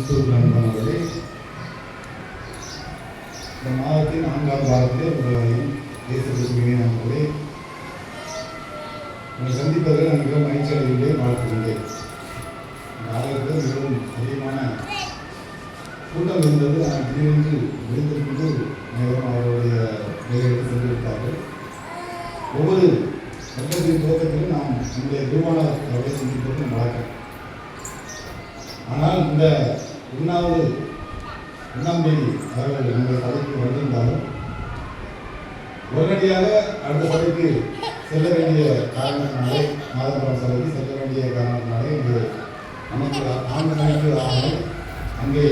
கிறிஸ்துவுக்கு இந்த மாதத்தின் நான்காம் வாரத்திலே உங்களையும் இயேசுக்கு நண்பர்களே உங்களை சந்திப்பதில் நான் மிகவும் மகிழ்ச்சி அடைகின்றேன் வாழ்த்துகின்றேன். ஆலயத்தில் மிகவும் அதிகமான கூட்டம் இருந்தது. ஆனால் திடீரென்று விழுந்திருக்கின்ற நேரம் அவருடைய வேலைகளுக்கு சென்று விட்டார்கள். ஒவ்வொரு வருடத்தின் துவக்கத்திலும் நாம் நம்முடைய குருவானார் அவர்களை சந்திப்பது வழக்கம். ஆனால் இந்த ஒன்றாவது ஒன்றாம் தேதி அவர்கள் எங்கள் பதவிக்கு வந்திருந்தாலும் உடனடியாக அடுத்த பதவிக்கு செல்ல வேண்டிய காரணத்தினாலே மாதபுரம் சபைக்கு செல்ல வேண்டிய காரணத்தினாலே இங்கு நமக்கு நான்கு மணிக்கு ஆகணும் அங்கே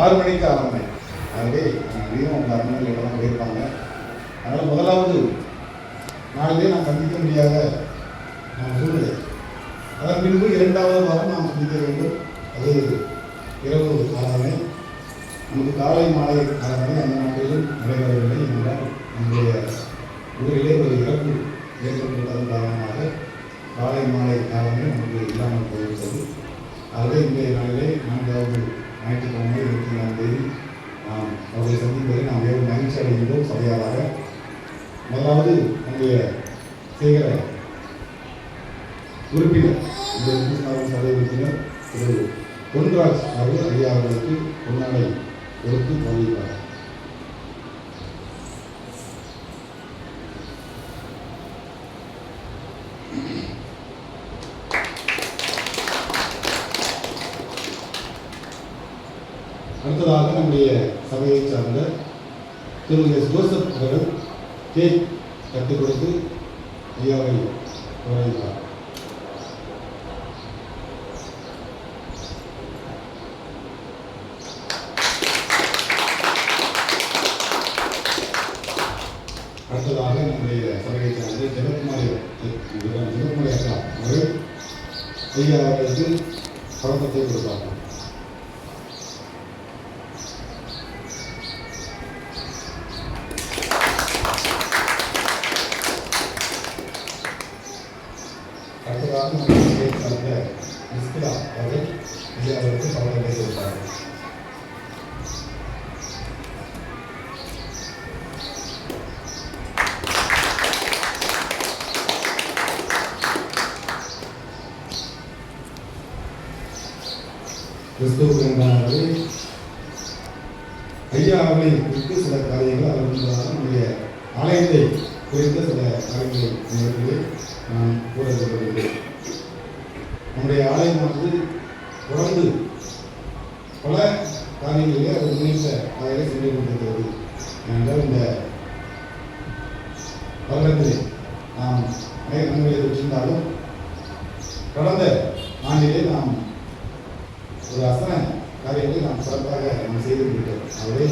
ஆறு மணிக்கு ஆகணும் ஆகவே அங்கேயும் அந்த அருமையில் இடம்லாம் போயிருப்பாங்க அதனால் முதலாவது நாளிலே நான் சந்திக்க முடியாத நான் சூழ்நிலை. அதன் பின்பு இரண்டாவது வாரம் நாம் சந்திக்க வேண்டும். அது இரவு ஆராதனை நமது காலை மாலை ஆராதனை அந்த நாட்டிலும் நடைபெறவில்லை என்றால் நம்முடைய ஊரிலே ஒரு இறப்பு ஏற்பட்டுள்ளதன் காரணமாக காலை மாலை காலமே நமக்கு இல்லாமல் போயிருந்தது ஆகவே இன்றைய நாளிலே நான்காவது ஞாயிற்றுக்கிழமை இருபத்தி நாலாம் தேதி நாம் அவர்களை சந்திப்பதை நாம் மிகவும் மகிழ்ச்சி அடைகின்றோம். சபையாளாக முதலாவது நம்முடைய சேகர உறுப்பினர் இந்த கிருஷ்ணாவின் சபை உறுப்பினர் திரு பொன்ராஜ் அவர்கள் ஐயா அவர்களுக்கு பொன்னாடை கொடுத்து கௌரவிப்பார் அடுத்ததாக நம்முடைய சபையை சார்ந்த திரு எஸ் ஜோசப் அவர்கள் கேக் கற்றுக் கொடுத்து ஐயாவை கௌரவிப்பார் அடுத்ததாக நம்முடைய சபையை சார்ந்த ஜெகத்குமாரி ஜெகத்குமாரி அக்கா அவர்கள் ஐயா அவர்களுக்கு பழக்கத்தை கொடுப்பார்கள் அடுத்ததாக நம்முடைய சபையை சார்ந்த மிஸ்கிலா அவர்கள் ஐயா அவர்களுக்கு பழக்கத்தை கொடுப்பார்கள் கிறிஸ்துவர்களே ஐயா அவர்களை குறித்து சில காரியங்கள் அவர்களுக்காக நம்முடைய ஆலயத்தை குறித்த சில காரியங்களை உங்களுக்கு நான் கூற விரும்புகிறேன் நம்முடைய ஆலயமானது தொடர்ந்து பல காரியங்களிலே அவர் முன்னேற்ற பாதையிலே சென்று கொண்டிருக்கிறது ஏனென்றால் இந்த வருடத்திலே நாம் நிறைய நன்மைகளை பெற்றிருந்தாலும் கடந்த ஆண்டிலே நாம் ஒரு அசன காரியத்தை நாம் சிறப்பாக நாம் செய்து கொண்டிருக்கிறோம். ஆகவே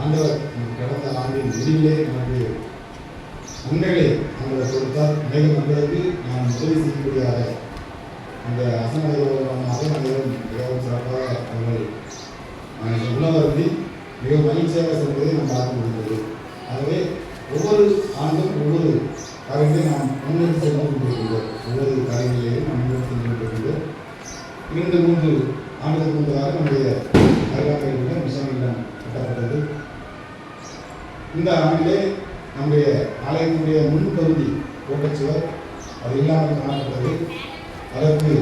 ஆண்டவர் கடந்த ஆண்டின் முடிவிலே நமக்கு நன்மைகளை ஆண்டவர் கொடுத்தால் மேலும் நன்மைகளுக்கு நாம் உதவி செய்யக்கூடியதாக அந்த அசன நிறுவனமாக மிகவும் மிகவும் சிறப்பாக அவர்கள் உணவருந்தி மிக மகிழ்ச்சியாக செல்வதை நாம் பார்க்க முடிந்தது. ஆகவே ஒவ்வொரு ஆண்டும் ஒவ்வொரு காரியங்களையும் நாம் முன்னெடுத்து சென்று கொண்டிருக்கின்றோம். ஒவ்வொரு காரியங்களையும் நாம் முன்னெடுத்து சென்று கொண்டிருக்கின்றோம். இரண்டு மூன்று ஆண்டுகளுக்கு முன்பதாக நம்முடைய அருகாமையில் உள்ள மிஷன் இல்லம் கட்டப்பட்டது. இந்த ஆண்டிலே நம்முடைய ஆலயத்தினுடைய முன்பகுதி ஓட்டச்சுவர் அது இல்லாமல் காணப்பட்டது. அதற்கு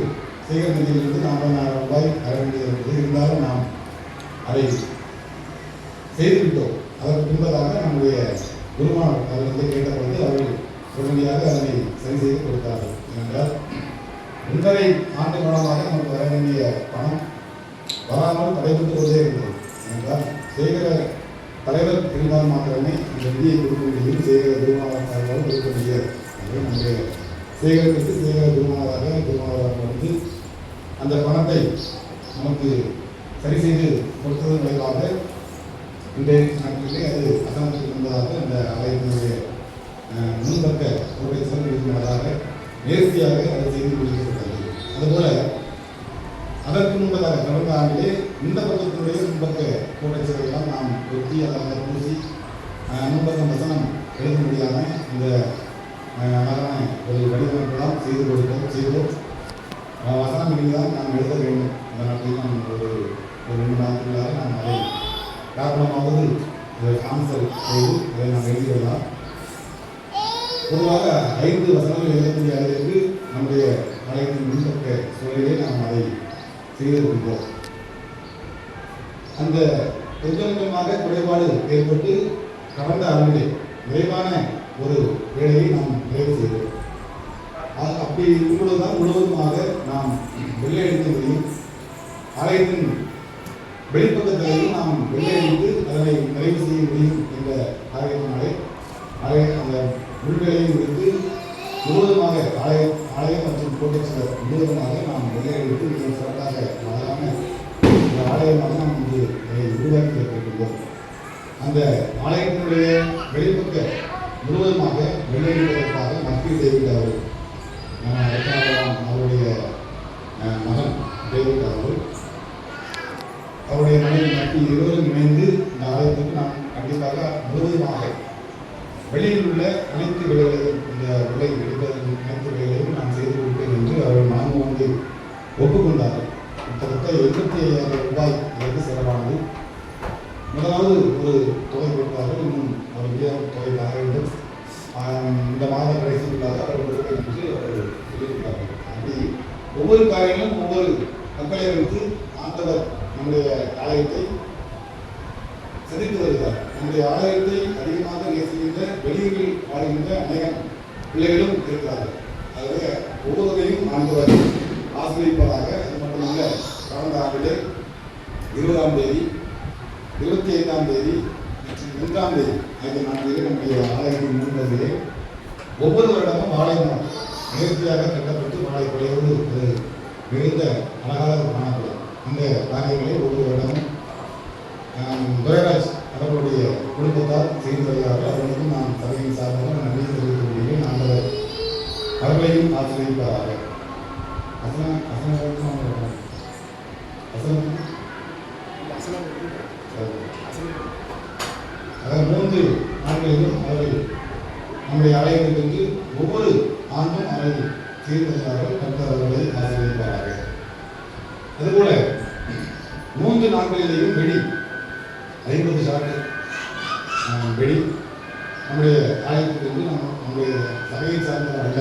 சேகர் நிதியிலிருந்து நாற்பதாயிரம் ரூபாய் தர வேண்டியது இருந்தாலும் நாம் அதை செய்துவிட்டோம். அதற்கு பின்பதாக நம்முடைய குருமார் அவர்களை கேட்டபோது அவர்கள் உடனடியாக அதனை சரி செய்து கொடுத்தார்கள். ஏனென்றால் ஒன்றரை ஆண்டு காலமாக நமக்கு வர வேண்டிய பணம் வராமல் தடைபட்டு கொண்டே இருந்தது. என்றால் சேகர தலைவர் இருந்தால் மாத்திரமே இந்த நிதியை கொடுக்க முடியும். சேகர குருமாவர்களால் கொடுக்க முடியாது. எனவே நம்முடைய சேகரித்து சேகர திருமணமாக திருமணமாக வந்து அந்த பணத்தை நமக்கு சரி செய்து கொடுத்ததன் விளைவாக இன்றைய நாட்களிலே அது அசாமத்தில் இருந்ததாக அந்த ஆலயத்தினுடைய முன்பக்க கோட்டை சிறப்பு இருப்பதாக நேர்த்தியாக அதை செய்து முடிக்கப்பட்டது அதுபோல அதற்கு முன்பதாக கடந்த ஆண்டிலே இந்த பக்கத்தினுடைய முன்பக்க கோட்டை சிறையெல்லாம் நாம் வெட்டி அதை பூசி அஹ், முன்பக்கம் வசனம் எழுத முடியாமல் இந்த அழகான ஒரு வடிவமைப்பெல்லாம் செய்து கொடுத்தோம் செய்தோம் அஹ், வசனம் இனிதான் நாம் எழுத வேண்டும். அந்த நாட்டில் நாம் ஒரு ஒரு ரெண்டு மாதத்துக்குள்ளாக நாம் அதை காரணமாவது ஆன்சர் செய்து அதை நாம் எழுதிவிடலாம் பொதுவாக ஐந்து வசனங்கள் எழுதக்கூடிய அளவிற்கு நம்முடைய ஆலயத்தின் முன்பக்க சூழலிலே நாம் அதை செய்து கொள்வோம். அந்த கொஞ்சம் கொஞ்சமாக குறைபாடு ஏற்பட்டு கடந்த ஆண்டிலே விரைவான ஒரு வேலையை நாம் நிறைவு செய்தோம் அது அப்படி இருக்கும்போதுதான் முழுவதுமாக நாம் வெள்ளையடிக்க முடியும் ஆலயத்தின் வெளிப்பக்கத்திலையும் நாம் வெள்ளையடித்து அதனை நிறைவு செய்ய முடியும் என்ற காரியத்தினாலே ஆலய அந்த உள்வேலையை முடித்து முழுவதுமாக ஆலய ஆலயம் மற்றும் கோட்டேஸ்வரர் முழுவதுமாக நாம் வெள்ளையடித்து மிக சிறப்பாக அழகான இந்த ஆலயமாக நாம் இங்கு உருவாக்கி வைத்திருக்கின்றோம். அந்த ஆலயத்தினுடைய முழுவதுமாக வெள்ளையடிப்பதற்காக மத்திய டேவிட் அவர்கள் நம்ம ரத்னாவரம் அவருடைய அஹ், மகன் டேவிட் அவர்கள் அவருடைய மனைவி மத்தி இருவரும் இணைந்து இந்த ஆலயத்துக்கு நாம் கண்டிப்பாக முழுவதுமாக வெளியில் உள்ள அனைத்து வேலைகளையும் இந்த விலை எடுப்பதற்கு அனைத்து வேலைகளையும் நான் செய்து கொடுப்பேன் என்று அவர்கள் மனம் வந்து ஒப்புக்கொண்டார்கள் கிட்டத்தட்ட எண்பத்தி ஐயாயிரம் ரூபாய் இதற்கு செலவானது முதலாவது ஒரு தொகை கொடுத்தார்கள் இன்னும் ஒரு மீதம் தொகை தர வேண்டும் ஆம், இந்த மாத கடைசிக்குள்ளாக அவர்கள் கொடுப்பேன் என்று அவர்கள் சொல்லியிருக்கிறார்கள் அப்படி ஒவ்வொரு காரியங்களும் ஒவ்வொரு மக்களை வைத்து ஆண்டவர் நம்முடைய ஆலயத்தை செதுக்கி வருகிறார் நம்முடைய ஆலயத்தை அதிகமாக நேசிக்கின்ற வெளியூரில் வாழ்கின்ற அநேக பிள்ளைகளும் இருக்கிறார்கள் ஆகவே ஒவ்வொருவரையும் ஆண்டவர் ஆசிரியப்பதாக அது மட்டுமல்ல கடந்த ஆண்டிலே இருபதாம் தேதி இருபத்தி ஐந்தாம் தேதி மற்றும் மூன்றாம் தேதி ஆகிய நாட்களிலே நம்முடைய ஆலயத்தின் முன்பதிலே ஒவ்வொரு மரம் நேர்த்தியாக கட்டப்பட்டு வாழை கொலையோடு அது மிகுந்த அழகாக காணப்படும் அந்த காரியங்களை ஒவ்வொரு ஆம், துரைராஜ் அவர்களுடைய குடும்பத்தார் செய்து வருகிறார்கள் அவர்களுக்கும் நான் சபையின் சார்பாக நன்றி தெரிவித்துக் கொள்கிறேன். ஆண்டவர் அவர்களையும் ஆசிரியப்பார்கள் அசன அசன அசனம் அதாவது மூன்று ஆண்களிலும் அவர்கள் நம்முடைய ஆலயத்திலிருந்து ஒவ்வொரு ஆண்டும் அவர்கள் செய்து வருகிறார்கள் ஆசிரியப்பார்கள் அதுபோல மூன்று நாட்களிலேயும் வெடி ஐம்பது சாட்டு வெடி நம்முடைய ஆலயத்திலிருந்து நம்ம நம்முடைய சபையை சார்ந்தவர் அல்ல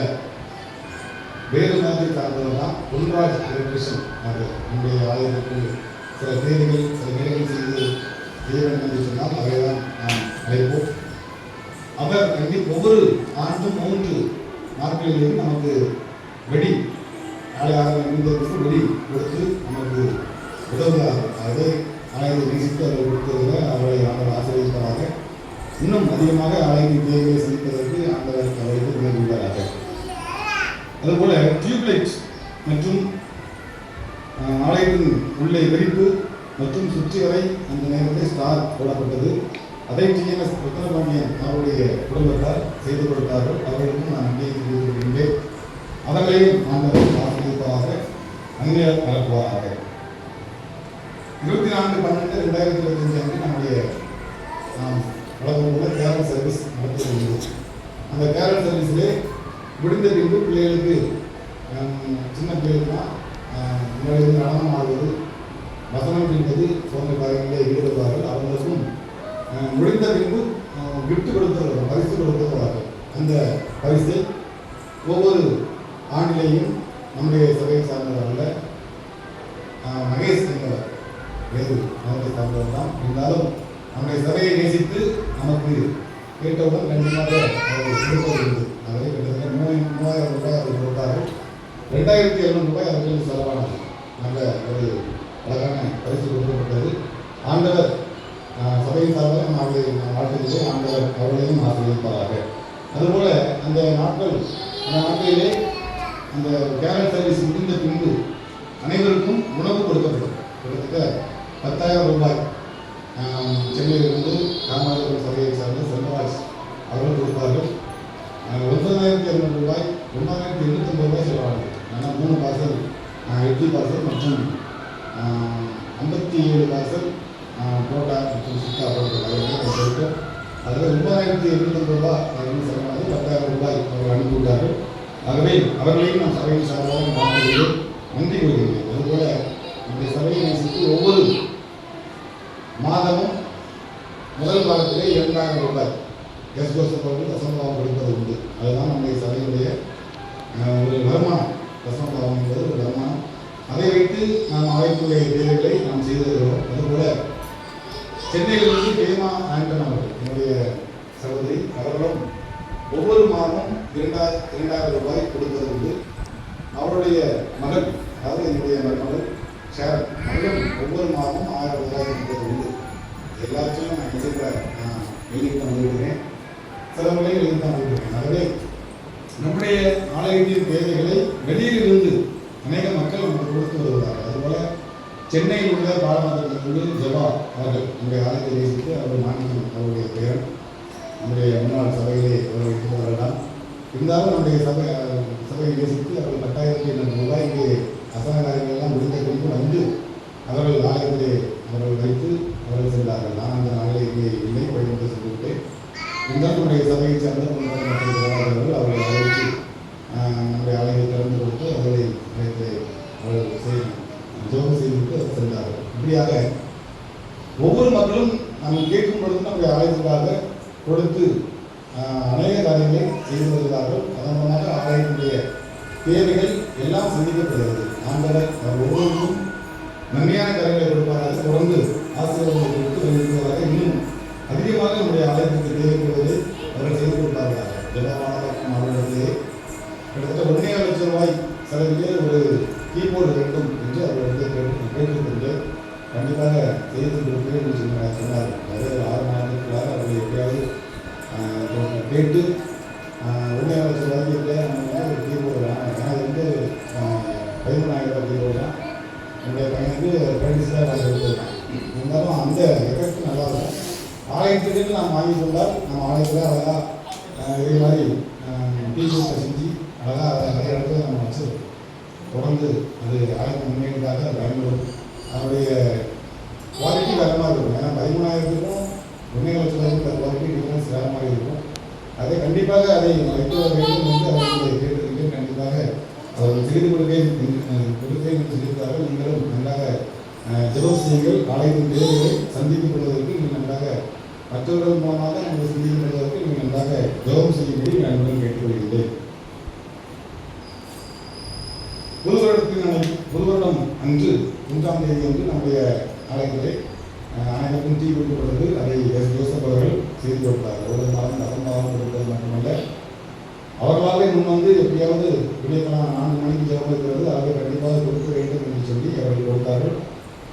வேறு மாதிரி சார்ந்தவர் தான் பொன்ராஜ் எலக்ட்ரிஷன் அது நம்முடைய ஆலயத்திற்கு சில தேதிகள் சில வேலைகள் செய்து செய்ய வேண்டும் என்று சொன்னால் அதை தான் நாம் அழைப்போம். அவர் கண்டி ஒவ்வொரு ஆண்டும் மூன்று நாட்களிலேயும் நமக்கு வெடி ஆலையாக இருந்ததற்கு வெடி கொடுத்து நமக்கு உதவுகிறார்கள் ஆகவே ஆலயத்தை நேசித்து அதை கொடுத்ததில் அவரை ஆண்டவர் ஆசிரியப்பாக இன்னும் அதிகமாக ஆலயத்தின் தேவையை சந்திப்பதற்கு ஆண்டவர் அவர்களுக்கு உதவுகிறார்கள் அதுபோல் டியூப்லைட் மற்றும் ஆலயத்தின் உள்ளே வெடிப்பு மற்றும் சுற்றி வரை அந்த நேரத்தில் ஸ்டார் போடப்பட்டது. அதை டிஎன்எஸ் ரத்னபாண்டியன் அவருடைய குடும்பத்தார் செய்து கொடுத்தார்கள். அவர்களுக்கும் நான் நன்றியை தெரிவித்துக் கொள்கின்றேன். அவர்களையும் ஆண்டவர் ஆசிரியப்பாக அங்கே பரப்புவாராக இருபத்தி நான்கு பன்னெண்டு ரெண்டாயிரத்தி இருபத்தஞ்சு அன்று நம்முடைய நாம் வழக்கம் கேரள சர்வீஸ் நடத்தி வருகிறது அந்த கேரள சர்வீஸிலே முடிந்த பின்பு பிள்ளைகளுக்கு சின்ன பிள்ளைகள்லாம் முன்னாடி நடனம் ஆடுவது வசனம் என்பது போன்ற காரியங்களில் ஈடுபடுவார்கள் அவங்களுக்கும் முடிந்த பின்பு விட்டு கொடுத்தவர்கள் பரிசு கொடுத்தவர்கள் அந்த பரிசை ஒவ்வொரு ஆண்டிலேயும் நம்முடைய சபையை சார்ந்தவர்கள் மகேஷ் என்பவர். வேறு அவரை சார்ந்தவர் தான். இருந்தாலும் நம்முடைய சபையை நேசித்து நமக்கு கேட்டவுடன் கண்டிப்பாக அவர் கொடுப்பது உண்டு. அதை கிட்டத்தட்ட மூணு மூவாயிரம் ரூபாய் அவர் கொடுத்தார்கள் ரெண்டாயிரத்தி எழுநூறு ரூபாய் அவர்களுக்கு செலவானது. நல்ல ஒரு அழகான பரிசு கொடுக்கப்பட்டது. ஆண்டவர் சபையை சார்பாக நான் அவர்களை ஆண்டவர் அவர்களையும் ஆசிரியப்பாராக அதுபோல் அந்த நாட்கள் அந்த நாட்களிலே அந்த கேரட் சர்வீஸ் முடிந்த பின்பு அனைவருக்கும் உணவு கொடுக்கப்படும். கிட்டத்தட்ட பத்தாயிரம் ரூபாய் சென்னையிலிருந்து காமராஜர் சபையை சார்ந்த செல்வராஜ் அவர்கள் கொடுப்பார்கள். ஒன்பதாயிரத்தி இரநூறு ரூபாய் ஒன்பதாயிரத்தி எண்ணூற்றம்பது ரூபாய் செலவாகும் ஆனால் மூணு பார்சல் எட்டு பார்சல் மற்றும் ஐம்பத்தி ஏழு பார்சல் ஆஹ், புரோட்டா மற்றும் சுக்கா அதில் ஒன்பதாயிரத்தி எண்ணூற்றம்பது ரூபாய் அப்படின்னு செலவானது பத்தாயிரம் ரூபாய் அவர் அனுப்பிவிட்டார் ஆகவே அவர்களையும் நான் சபையின் சார்பாக வாழ்த்துகிறேன் நன்றி கூறுகிறேன். அதுபோல இந்த சபையை நேசித்து ஒவ்வொரு மாதமும் முதல் வாரத்திலே இரண்டாயிரம் ரூபாய் கெஸ் ஜோசப் அவர்கள் தசமபாவம் கொடுப்பது உண்டு. அதுதான் நம்முடைய சபையினுடைய ஒரு வருமானம். தசமபாவம் என்பது ஒரு வருமானம். அதை வைத்து நாம் ஆய்வுடைய தேவைகளை நாம் செய்து வருகிறோம். அதுபோல சென்னையிலிருந்து பேமா ஆண்டன் அவர்கள் என்னுடைய சகோதரி அவர்களும் ஒவ்வொரு மாதமும் இரண்டாயிரம் இரண்டாயிரம் ரூபாய் கொடுப்பது உண்டு. அவருடைய மகள் அதாவது என்னுடைய மருமகள் ஷேர் அவர்களும் ஒவ்வொரு மாதமும் ஆயிரம் ரூபாய் கொடுப்பது உண்டு. எல்லாத்தையும் நான் நிச்சயத்தை நான் வெளியிட்டு வந்துவிடுகிறேன் சில முறையில் இருந்து வந்துவிடுகிறேன் ஆகவே நம்முடைய ஆலயத்தின் தேவைகளை வெளியிலிருந்து அநேக மக்கள் நமக்கு கொடுத்து வருவதாக சென்னையில் உள்ள பாலமந்திரத்திலிருந்து ஜெபா அவர்கள். நம்முடைய ஆலயத்தை நேசித்து அவர் மாநிலம் அவருடைய பெயர் நம்முடைய முன்னாள் சபையிலே அவர் இருந்தவர்கள்தான் இருந்தாலும் நம்முடைய சபை சபையை நேசித்து அவர்கள் பத்தாயிரத்தி எண்ணூறு ரூபாய் இங்கே காரியங்கள் முடிந்த பின்பு வந்து அவர்கள் ஆலயத்திலே அவர்கள் வைத்து அவர்கள் சென்றார்கள். நான் அந்த நாளிலே இங்கே இல்லை வழிபட்டு சென்றுவிட்டேன். இருந்தாலும் நம்முடைய சபையை சேர்ந்த முன்னாள் மற்றும் சகோதரர்கள் அவர்களை அழைத்து நம்முடைய ஆலயத்தை திறந்து கொடுத்து அவர்களை செய் ஜோகம் செய்துவிட்டு அவர் சென்றார்கள் இப்படியாக ஒவ்வொரு மக்களும் நம்ம கேட்கும் பொழுது நம்முடைய ஆலயத்துக்காக கொடுத்து அநேக காரியங்களை செய்து வருகிறார்கள். அதன் மூலமாக ஆலயத்தினுடைய தேவைகள் எல்லாம் சந்திக்கப்படுகிறது. நாங்கள் ஒவ்வொருக்கும் நன்மையான காரியங்களை கொடுப்பார்கள் தொடர்ந்து ஆசிரியர்களை கொடுத்து வருவதாக இன்னும் அதிகமாக நம்முடைய ஆலயத்திற்கு தேவைப்படுவதை அவர்கள் செய்து கொடுப்பார்கள் ஜெபமானவர்க்கும் அவர்களுக்கு கிட்டத்தட்ட ஒன்றே லட்சம் ரூபாய் செலவிலே ஒரு கீபோர்டு வேண்டும் என்று அவர் வந்து கேட்டு கேட்டுக்கொண்டு கண்டிப்பாக தேர்தல் கொடுப்பேன் சொன்னார். அதாவது ஆறு மாதத்துக்காக அவர்கள் எப்படியாவது கேட்டு ஆஹ், ஒன்றே லட்சம் எப்படியா நம்ம வந்து ஒரு கீபோர்டு ஏன்னா அது வந்து ஆஹ், பதிமூணாயிரம் தீர்வு கீபோர்டு தான் என்னுடைய பையனுக்கு பிரைஸ் தான் வாங்கி இருந்தாலும் அந்த எஃபெக்ட் நல்லா இருக்கும். ஆலயத்துக்கு நான் வாங்கி கொண்டால் நம்ம ஆலயத்தில் அழகாக இதே மாதிரி டீச்சர்ஸை செஞ்சு அழகாக அதை நிறைய இடத்துல நம்ம வச்சு தொடர்ந்து அது ஆலயத்தின் முன்னேற்றாக பயன்படும். அவருடைய குவாலிட்டி வேறு மாதிரி இருக்கும் ஏன்னா பதிமூணாயிரத்துக்கும் ஒன்றே லட்சம் குவாலிட்டி டிஃபரன்ஸ் வேறு மாதிரி இருக்கும் அதை கண்டிப்பாக அதை வைத்து வேண்டும் என்று அவர்களை கேட்டிருக்கிறேன் கண்டிப்பாக அவர்கள் செய்து கொடுக்கேன் கொடுத்தேன் என்று சொல்லியிருக்கார்கள் நீங்களும் நன்றாக ஜெபம் செய்யுங்கள். ஆலயத்தின் தேவைகளை சந்தித்துக் கொள்வதற்கு நீங்கள் நன்றாக மற்றவர்கள் மூலமாக நாங்கள் சந்தித்துக் கொள்வதற்கு நீங்கள் நன்றாக ஜெபம் செய்யும்படி நான் உங்களிடம் கேட்டுக்கொள்கிறேன் ஒரு வருடத்தின் அன்னை- வருடம் அன்று மூன்றாம் தேதி அன்று நம்முடைய ஆலயத்திலே அனைவருக்கும் டீ கொடுக்கப்படுவது அதை எஸ் ஜோசப் அவர்கள் செய்து கொடுத்தார் ஒரு மாதம் அசம்பாவம் கொடுப்பது மட்டுமல்ல. அவர்களாலே முன் வந்து எப்படியாவது விடியக்காலம் நான்கு மணிக்கு ஜெபம் இருக்கிறது. அதை கண்டிப்பாக கொடுக்க வேண்டும் என்று சொல்லி அவர்கள் கொடுத்தார்கள்.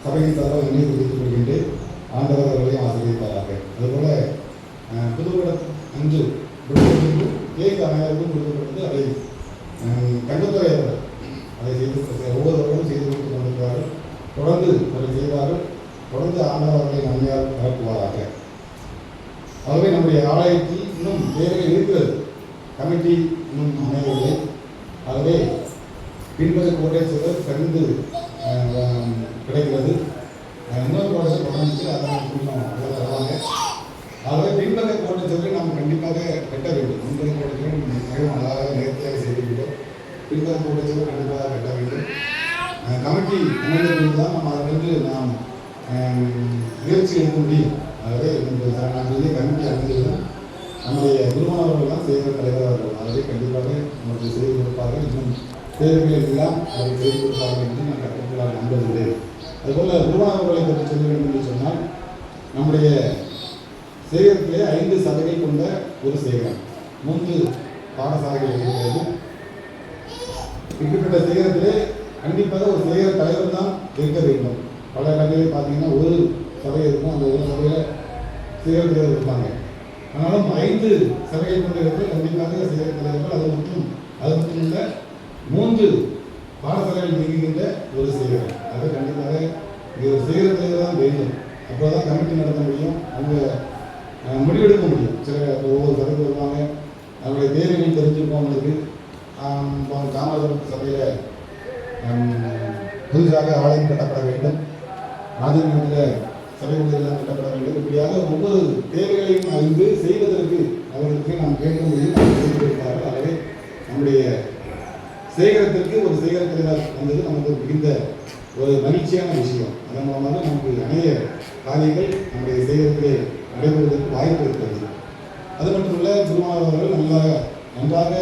சபையின் சார்பாக என்னை குறித்துக் கொள்கின்றேன். ஆண்டவர் அவர்களையும் ஆசிரியப்பார்கள் அதுபோல புதுப்படம் புதுவடம் அன்று கொடுக்கப்பட்டது, கேக் அனைவருக்கும் கொடுக்கப்பட்டது. அதை அஹ், கண்டுத்துறை அவர்கள் அதை செய்து ஒவ்வொருவரும் செய்து கொடுத்து கொண்டிருக்கிறார்கள். தொடர்ந்து அதை செய்வார்கள். தொடர்ந்து ஆண்டவர்களை அவர்களை நன்மையால் ஆகவே நம்முடைய ஆலயத்தில் இன்னும் தேவைகள் இருக்கிறது. கமிட்டி இன்னும் அமையவில்லை. ஆகவே பின்பற்ற கோட்டை சுவர் கண்டு கிடைக்கிறது. இன்னொரு கோட்டை தொடர்ந்து அதான் கொஞ்சம் தருவாங்க. ஆகவே பின்பற்ற கோட்டை சொல்லி நாம் கண்டிப்பாக கட்ட வேண்டும். முன்பக கோட்டை மிகவும் அழகாக நேர்த்தியாக செய்துவிட்டோம். பின்பற்ற கோட்டை கண்டிப்பாக கட்ட வேண்டும். கமிட்டி அமைந்த தான் நம்ம அதிலிருந்து நாம் அஹ், மூடி அதாவது முடியும் இந்த நாட்டிலே கமிட்டி அமைந்ததும் நம்முடைய குருமானவர்கள் தான் செய்கிற தலைவர் அவர்கள் ஆகவே கண்டிப்பாக நமக்கு செய்து கொடுப்பார்கள். இன்னும் தேவைகள் எல்லாம் அதை செய்து கொடுப்பார்கள் என்று நான் கற்றுக்கொள்ள நம்புகிறேன் அதுபோல் குருமானவர்களை பற்றி சொல்ல வேண்டும் என்று சொன்னால் நம்முடைய சேகரத்திலே ஐந்து சதவை கொண்ட ஒரு சேகரம். மூன்று பாடசாலைகள் இருக்கிறது. இப்படிப்பட்ட சேகரத்திலே கண்டிப்பாக ஒரு சேகர தலைவர் தான் இருக்க வேண்டும். பல இடங்களில் பார்த்தீங்கன்னா ஒரு சபை இருக்கும் அந்த ஒரு சபையில் சேகர தலைவர் இருப்பாங்க ஆனாலும் ஐந்து சபையை கொண்ட கண்டிப்பாக சேகர தலைவர்கள் அது மட்டும் அது மட்டும் இல்லை மூன்று பாடசாலைகள் இயங்குகின்ற ஒரு சேகரம் அது கண்டிப்பாக இங்கே ஒரு செயல் தலைவர் தான் வேண்டும். அப்போதான் கமிட்டி நடத்த முடியும். அவங்க முடிவெடுக்க முடியும். சில ஒவ்வொரு சபைக்கு வருவாங்க. அவங்களுடைய தேவைகள் தெரிஞ்சுப்போம் அவங்களுக்கு. காமராஜர் சபையில் புதிதாக ஆலயம் கட்டப்பட வேண்டும். ராஜீவ்காந்தியில் சபை ஊழியர்கள் கட்டப்பட வேண்டும். இப்படியாக ஒவ்வொரு தேவைகளையும் அறிந்து செய்வதற்கு அவர்களுக்கு நாம் கேட்க செய்து கொடுப்பார்கள் ஆகவே நம்முடைய சேகரத்திற்கு ஒரு சேகர தலைவர் வந்தது நமக்கு மிகுந்த ஒரு மகிழ்ச்சியான விஷயம். அதன் மூலமாக நமக்கு அநேக காரியங்கள் நம்முடைய சேகரத்திலே நடைபெறுவதற்கு வாய்ப்பு இருக்கிறது. அது மட்டுமல்ல திருமாவளவர்கள் அவர்கள் நல்லா நன்றாக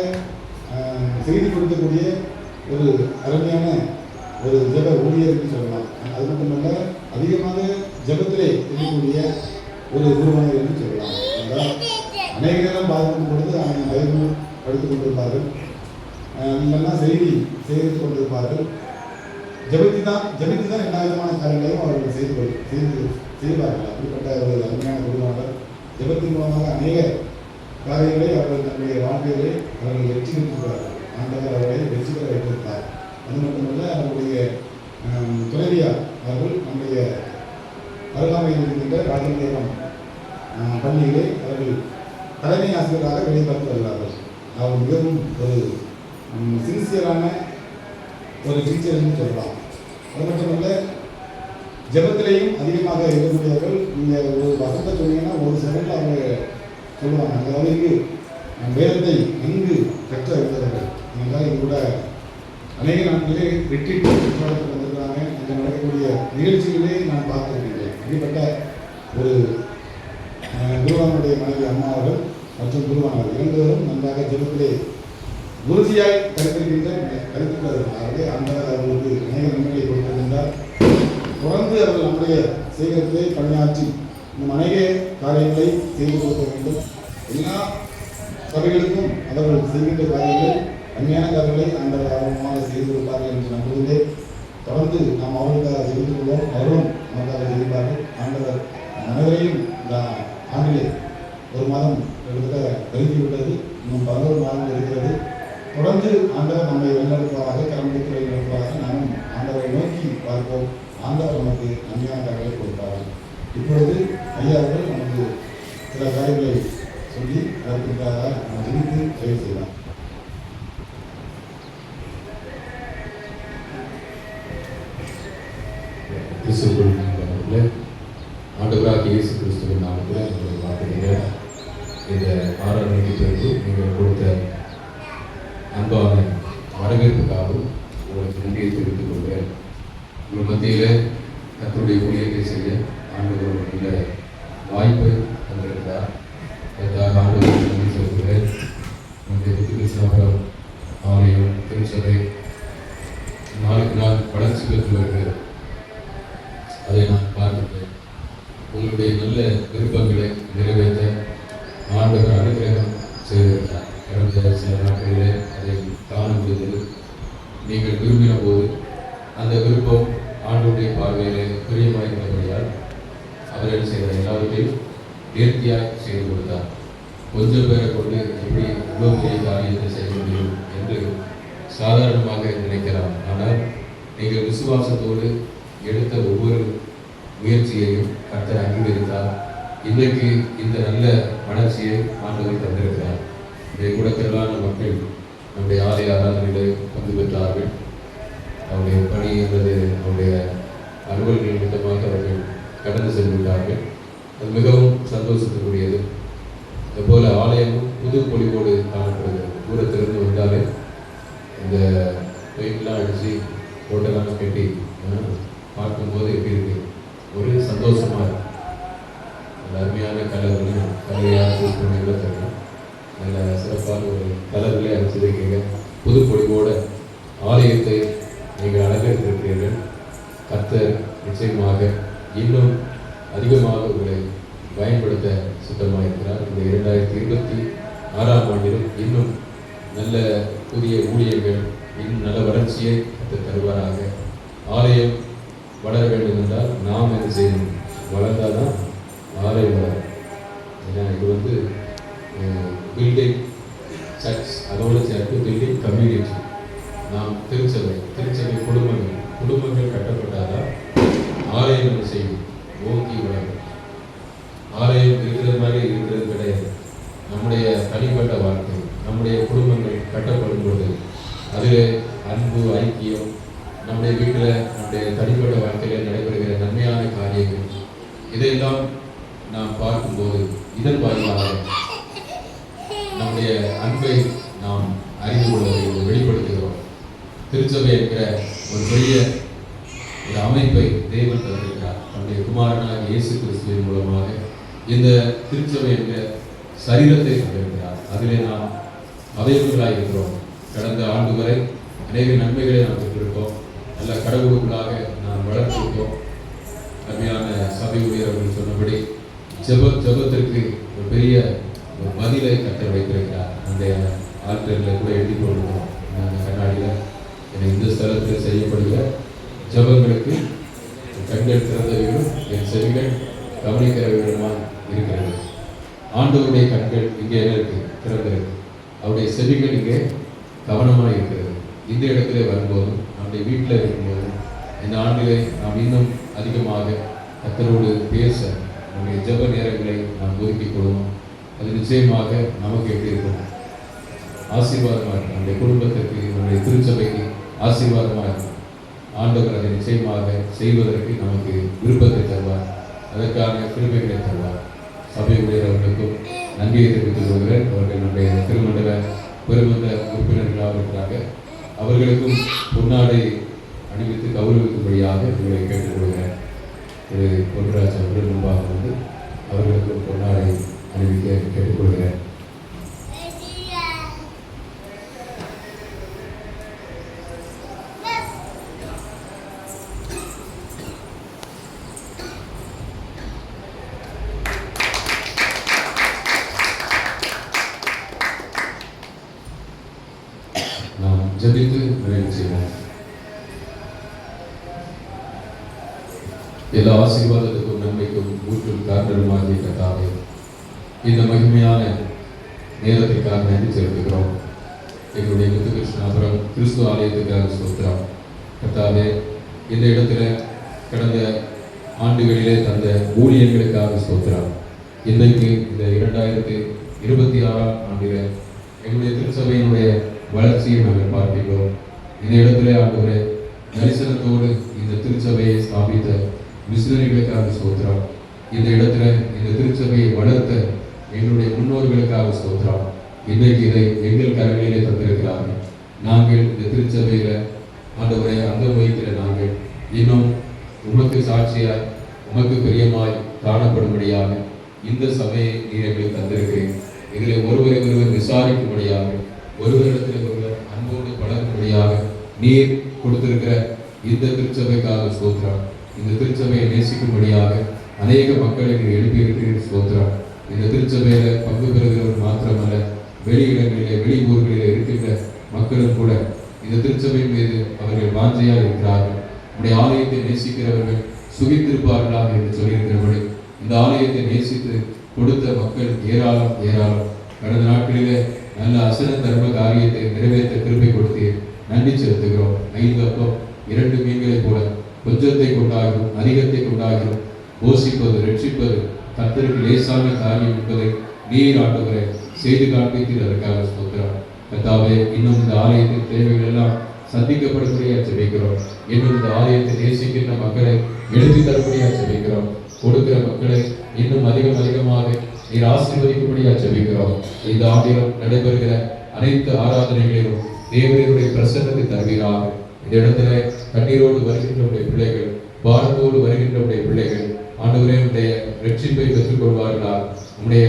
செய்தி கொடுக்கக்கூடிய ஒரு அருமையான ஒரு ஜெப ஊழியர்னு சொல்லலாம். அது மட்டுமல்ல அதிகமாக ஜபத்திலே தெரியக்கூடிய ஒரு குருவானர் என்று சொல்லலாம். என்றால் அநேக நேரம் பார்க்கும் பொழுது அவங்க பைபிள் படித்துக் கொண்டிருப்பார்கள். இல்லைன்னா செய்தி செய்து கொண்டிருப்பார்கள். ஜபத்தி தான் ஜபத்தி தான் எல்லா விதமான காரியங்களையும் அவர்கள் செய்து செய்து செய்வார்கள். அப்படிப்பட்ட ஒரு அருமையான குருவானர் ஜெபத்தின் மூலமாக அநேக காரியங்களை அவர்கள் தன்னுடைய வாழ்க்கையிலே அவர்கள் வெற்றி பெற்றிருக்கிறார்கள். ஆண்டவர் அவர்களை வெற்றி பெற வைத்திருக்கிறார். அது மட்டுமல்ல அவருடைய ஆம், துணைவியார் அவர்கள் நம்முடைய அருகாமையில் இருக்கின்ற ராஜேந்திரம் பள்ளியிலே அவர்கள் தலைமை ஆசிரியராக வெளிப்படுத்தி வருகிறார்கள். அவர் மிகவும் ஒரு சின்சியரான ஒரு டீச்சர் என்று சொல்லலாம். அது மட்டுமல்ல ஜபத்திலையும் அதிகமாக இருக்கக்கூடியவர்கள் நீங்கள் ஒரு வசந்த சொன்னீங்கன்னா ஒரு செகண்டில் அவங்க சொல்லுவாங்க. அந்த அளவுக்கு வேதத்தை நன்கு கற்று அறிந்தவர்கள். என்றால் இது கூட அநேக நாட்களே வெற்றி சுற்றுலாத்தில் இங்கே நடக்கக்கூடிய நிகழ்ச்சிகளே நான் பார்த்துருக்கிறேன். அப்படிப்பட்ட ஒரு குருவானுடைய மனைவி அம்மா அவர்கள் மற்றும் குருவானவர் இரண்டுவரும் நன்றாக ஜெபத்திலே உறுதியாய் கருத்திருக்கின்ற கருத்துக்கிறார்களே அந்த அவர்களுக்கு அநேக நன்மைகளை கொடுத்திருந்தார் தொடர்ந்து அவர்கள் நம்முடைய சேகரத்தை பணியாற்றி இந்த அநேக காரியங்களை செய்து கொடுக்க வேண்டும். எல்லா சபைகளுக்கும் அவர்கள் செய்கின்ற காரியங்கள் அருமையான காரியங்களை அந்த ஆர்வமாக செய்து கொடுப்பார்கள் என்று நம்புகிறேன் தொடர்ந்து நாம் அவர்களுக்காக செய்து கொள்வோம். அவரும் நமக்காக செய்வார்கள் ஆண்டவர் அனைவரையும் இந்த ஆண்டிலே ஒரு மாதம் கிட்டத்தட்ட கருதி விட்டது இன்னும் பதினோரு மாதம் இருக்கிறது. தொடர்ந்து ஆண்டவர் நம்மை வழிநடத்துவாராக கரம்பிடித்து வழிநடத்துவாராக நாமும் ஆண்டவரை நோக்கி பார்ப்போம். ஆண்டவர் நமக்கு நன்மையான கொடுப்பார்கள் இப்பொழுது ஐயா அவர்கள் நமக்கு சில காரியங்களை சொல்லி அதற்காக நம்ம ஜெபித்து செயல் செய்யலாம் கிறிஸ்துக்குள் நண்பர்களே ஆண்டவராக இயேசு கிறிஸ்துவின் நாமத்தில் உங்களை வாழ்த்துகிறேன் இந்த ஆராதனைக்கு பிறகு நீங்கள் கொடுத்த அன்பான வரவேற்புக்காகவும் உங்களுக்கு நன்றியை தெரிவித்துக் கொள்கிறேன் உங்கள் மத்தியில் கத்தருடைய ஊழியத்தை செய்ய ஆண்டவர் ஒரு நல்ல வாய்ப்பு தந்திருக்கிறார் அதற்காக ஆண்டவர் நன்றி செலுத்துகிறேன் நம்முடைய கிருஷ்ணாபுரம் ஆலயம் திருச்சபை நாளுக்கு நாள் வளர்ச்சி பெற்று வருகிறது அதை நான் பார்க்கிறேன் உங்களுடைய நல்ல விருப்பங்களை நிறைவேற்ற ஆண்டவர் அனுகிரகம் செய்திருக்கிறார். கடந்த சில நாட்களிலே அதை காண முடிந்தது. நீங்கள் விரும்பின போது அந்த விருப்பம் ஆண்டுடைய பார்வையிலே பிரியமாயிருந்தபடியால் அவர் என்ன எல்லாவற்றையும் நேர்த்தியாய் செய்து கொடுத்தார். கொஞ்சம் பேரை கொண்டு எப்படி இவ்வளோ பெரிய காரியத்தை செய்ய முடியும் என்று சாதாரணமாக நினைக்கலாம். ஆனால் நீங்கள் விசுவாசத்தோடு எடுத்த ஒவ்வொரு முயற்சியையும் கர்த்தர் அங்கீகரித்தார். இன்றைக்கு இந்த நல்ல வளர்ச்சியை ஆண்டவர் தந்திருக்கிறார். இதை கூட திரளான மக்கள் நம்முடைய ஆலய ஆராதனையிலே பங்கு பெற்றார்கள். அவருடைய பணி என்பது அவருடைய அலுவல்கள் நிமித்தமாக அவர்கள் கடந்து சென்றுள்ளார்கள் அது மிகவும் சந்தோஷத்துக்குரியது அதுபோல ஆலயம் புது பொலிவோடு காணப்படுகிறது. தூரத்திலிருந்து வந்தாலே இந்த பெயிண்ட்லாம் அடித்து ஹோட்டலான கட்டி ஆஹ், பார்க்கும்போது எப்படி இருக்கு ஒரு சந்தோஷமா இருக்கு அந்த அருமையான கலர்கள் கலையாக சூஸ் பண்ணி தெரியும் நல்ல சிறப்பான ஒரு கலர்களே அடிச்சிருக்கீங்க புது பொடிவோட ஆலயத்தை நீங்கள் அலங்கரித்திருக்கிறீர்கள் கர்த்தர் நிச்சயமாக இன்னும் அதிகமாக உங்களை பயன்படுத்த சுத்தமாக இருக்கிறார் இந்த இரண்டாயிரத்தி இருபத்தி ஆறாம் ஆண்டிலும் இன்னும் நல்ல புதிய ஊழியர்கள் இன்னும் நல்ல வளர்ச்சியை கர்த்தர் தருவாராக ஆலயம் வளர வேண்டும் என்றால் நாம் என்ன செய்யணும் வளர்ந்தால் தான் ஆலயம் வளரும் ஏன்னா இது வந்து பில்டிங் சர்ச் அதோடு சேர்த்து பில்டிங் கம்யூனிட்டி நாம் திருச்சபை திருச்சபை குடும்பங்கள் குடும்பங்கள் கட்டப்பட்டாதான் ஆலயங்கள் என்ன செய்யும் ஓங்கி வளரும் ஆலயம் இருக்கிறது மாதிரி இருக்கிறது கிடையாது நம்முடைய தனிப்பட்ட வாழ்க்கை நம்முடைய குடும்பங்கள் கட்டப்படும் பொழுது அதில் அன்பு ஐக்கியம் நம்முடைய வீட்டில் நம்முடைய தனிப்பட்ட வாழ்க்கையில் நடைபெறுகிற நன்மையான காரியங்கள் இதையெல்லாம் நாம் பார்க்கும்போது இதன் வாயிலாக நம்முடைய அன்பை நாம் அறிந்து கொள்வதை வெளிப்படுத்துகிறோம் திருச்சபை என்கிற ஒரு பெரிய அமைப்பை தேவன் தந்திருக்கிறார் தன்னுடைய குமாரனாக இயேசு கிறிஸ்துவின் மூலமாக இந்த திருச்சபை என்ற சரீரத்தை தந்திருக்கிறார் அதிலே நாம் அவயவங்களாக இருக்கிறோம். கடந்த ஆண்டு வரை அநேக நன்மைகளை நாம் பெற்றிருக்கோம். நல்ல கடவுளுக்குள்ளாக நாம் வளர்த்திருக்கோம் அருமையான சபை ஊழியர்கள் சொன்னபடி ஜெப ஜெபத்திற்கு ஒரு பெரிய ஒரு பதிலை கட்ட வைத்திருக்கிறார். அந்த ஆற்றலில் கூட எழுதி கொண்டிருக்கிறோம். நாங்கள் கண்ணாடியில். என இந்த ஸ்தலத்தில் செய்யப்படுகிற ஜெபங்களுக்கு கண்கள் திறந்தவைகளும் என் செவிகள் கவனிக்கிறவைகளுமா இருக்கிறது. ஆண்டவருடைய கண்கள் இங்கே இருக்கு திறந்திருக்கு. அவருடைய செவிகள் இங்கே கவனமாக இருக்கிறது. இந்த இடத்திலே வரும்போதும் நம்முடைய வீட்டில் இருக்கும்போதும் இந்த ஆண்டிலே நாம் இன்னும் அதிகமாக கத்தரோடு பேச நம்முடைய ஜெப நேரங்களை நாம் ஒதுக்கிக் கொள்வோம். அது நிச்சயமாக நமக்கு எப்படி இருக்கும்? ஆசீர்வாதமாக இருக்கும். நம்முடைய குடும்பத்திற்கு நம்முடைய திருச்சபைக்கு ஆசீர்வாதமாக இருக்கும். ஆண்டவர் அதை நிச்சயமாக செய்வதற்கு நமக்கு விருப்பத்தை தருவார். அதற்கான கிருமைகளை தருவார். சபை ஊழியர்களுக்கும் நன்றியை தெரிவித்துக் கொள்கிறேன். அவர்கள் நம்முடைய திருமண்டல பெருமந்த உறுப்பினர்களாக இருக்கிறாங்க. அவர்களுக்கும் பொன்னாடை அணிவித்து கௌரவிக்கும்படியாக உங்களை கேட்டுக்கொள்கிறேன் திரு பொன்ராஜ் அவர்கள் முன்பாக வந்து அவர்களுக்கும் பொன்னாடை அணிவிக்க கேட்டுக்கொள்கிறேன் நாம் ஜெபித்து நிறைவு செய்வோம் எல்லா ஆசீர்வாதத்துக்கும் நன்மைக்கும் ஊற்றும் காரணமாகிய கத்தாவே இந்த மகிமையான நேரத்திற்காக நன்றி செலுத்துகிறோம். எங்களுடைய முத்துகிருஷ்ணாபுரம் கிறிஸ்துவ ஆலயத்துக்காக சொல்கிறோம் கத்தாவே இந்த இடத்துல கடந்த ஆண்டுகளிலே தந்த ஊழியர்களுக்காக ஸ்தோத்திரம். இன்றைக்கு இந்த இரண்டாயிரத்தி இருபத்தி ஆறாம் ஆண்டில் எங்களுடைய திருச்சபையினுடைய வளர்ச்சியை நாங்கள் பார்க்கிறோம் இந்த இடத்துல ஆண்டு தரிசனத்தோடு இந்த திருச்சபையை ஸ்தாபித்த மிஷினரிகளுக்காக ஸ்தோத்திரம். இந்த இடத்துல இந்த திருச்சபையை வளர்த்த எங்களுடைய முன்னோர்களுக்காக ஸ்தோத்திரம். இன்றைக்கு இதை எங்கள் கரங்களிலே தந்திருக்கிறார்கள். நாங்கள் இந்த திருச்சபையில ஆண்டவரை அங்கம் வகிக்கிற நாங்கள் இன்னும் உமக்கு சாட்சியாய் உமக்கு பிரியமாய் காணப்படும்படியாக இந்த சபையை நீர் எங்களுக்கு தந்திருக்கிறேன். எங்களை ஒருவரை ஒருவர் விசாரிக்கும்படியாக ஒருவரிடத்தில் ஒருவர் அன்போடு பழகும்படியாக நீர் கொடுத்திருக்கிற இந்த திருச்சபைக்காக சோத்ரா இந்த திருச்சபையை நேசிக்கும்படியாக அநேக மக்களை நீர் எழுப்பியிருக்கிறீர் ஸ்தோத்திரம் இந்த திருச்சபையில பங்கு பெறுகிறவர் மாத்திரமல்ல வெளியிடங்களிலே வெளி ஊர்களிலே இருக்கின்ற மக்களும் கூட இந்த திருச்சபையின் மீது அவர்கள் வாஞ்சையாக இருக்கிறார்கள் நம்முடைய ஆலயத்தை நேசிக்கிறவர்கள் சுகித்திருப்பார்களாக என்று சொல்லியிருக்கிறபடி இந்த ஆலயத்தை நேசித்து கொடுத்த மக்கள் ஏராளம் ஏராளம். கடந்த நாட்களிலே நல்ல அசன தர்ம காரியத்தை நிறைவேற்ற கிருபை கொடுத்து நன்றி செலுத்துகிறோம். ஐந்து அப்பம் இரண்டு மீன்களைப் போல. கொஞ்சத்தை கொண்டாகும் அதிகத்தை கொண்டாகும் போஷிப்பது ரட்சிப்பது கத்தருக்கு லேசான காரியம் என்பதை நீர் ஆண்டுகிற செய்து காண்பித்தீர் அதற்காக ஸ்தோத்திரம். கத்தாவே இன்னும் இந்த ஆலயத்தின் தேவைகள் எல்லாம் சந்திக்கப்படக்கூடிய ஜெபிக்கிறோம். இன்னும் இந்த ஆலயத்தை நேசிக்கின்ற மக்களை எழுதி தரக்கூடிய ஜெபிக்கிறோம். கொடுக்கிற மக்களை இன்னும் அதிகம் அதிகமாக நீர் ஆசீர்வதிக்கும்படியா ஜெபிக்கிறோம். இந்த ஆண்டிலும் நடைபெறுகிற அனைத்து ஆராதனைகளிலும் தேவனுடைய பிரசன்னத்தை தருகிறார் இந்த இடத்துல கண்ணீரோடு வருகின்ற உடைய பிள்ளைகள் பாரத்தோடு வருகின்ற உடைய பிள்ளைகள் ஆண்டவரே உடைய ரட்சிப்பை பெற்றுக்கொள்வார்களா? உடைய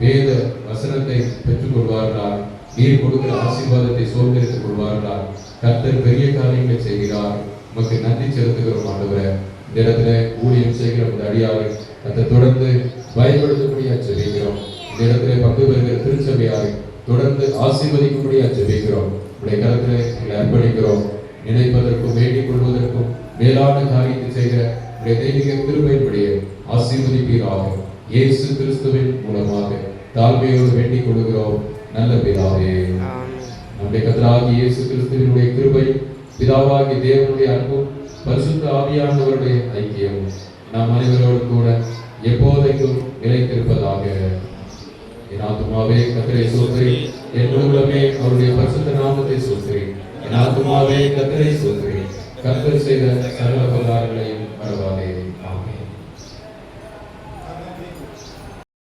வேத வசனத்தை பெற்றுக்கொள்வார்களா? நீர் கொடுக்கிற ஆசீர்வாதத்தை சோர்ந்தெடுத்துக் கொள்வார்களா? கர்த்தர் பெரிய காரியங்களை செய்கிறார். உமக்கு நன்றி செலுத்துகிறோம் ஆண்டவரே. இந்த இடத்துல ஊழியம் செய்கிற அந்த அடியாரை அதை தொடர்ந்து பயன்படுத்தக்கூடிய ஜெபிக்கிறோம் இந்த இடத்துல பங்கு பெறுகிற திருச்சபையாரை தொடர்ந்து ஆசீர்வதிக்கும்படியா ஜெபிக்கிறோம் உடைய கருத்துல எங்களை அர்ப்பணிக்கிறோம். நினைப்பதற்கும் வேண்டிக் கொள்வதற்கும் மேலான காரியத்தை செய்கிற தெய்வீக கிருபையின்படியே ஆசீர்வதிப்பீராக. இயேசு கிறிஸ்துவின் மூலமாக தாழ்மையோடு வேண்டிக் கொள்கிறோம் நல்ல பிதாவே. நம்முடைய கத்தராகிய இயேசு கிறிஸ்துவினுடைய கிருபை பிதாவாகிய தேவனுடைய அன்பும் பரிசுத்த ஆவியானவருடைய ஐக்கியம் நம் அனைவரோடு கூட எப்போதைக்கும் நிலைத்திருப்பதாக. என் ஆத்துமாவே கத்தரை சோதரி என் உள்ளமே அவருடைய பரிசுத்த நாமத்தை சோதரி என் ஆத்துமாவே கத்தரை சோதரி கத்தர் செய்த சர்வ பல்லாறுகளையும் பரவாயில்லை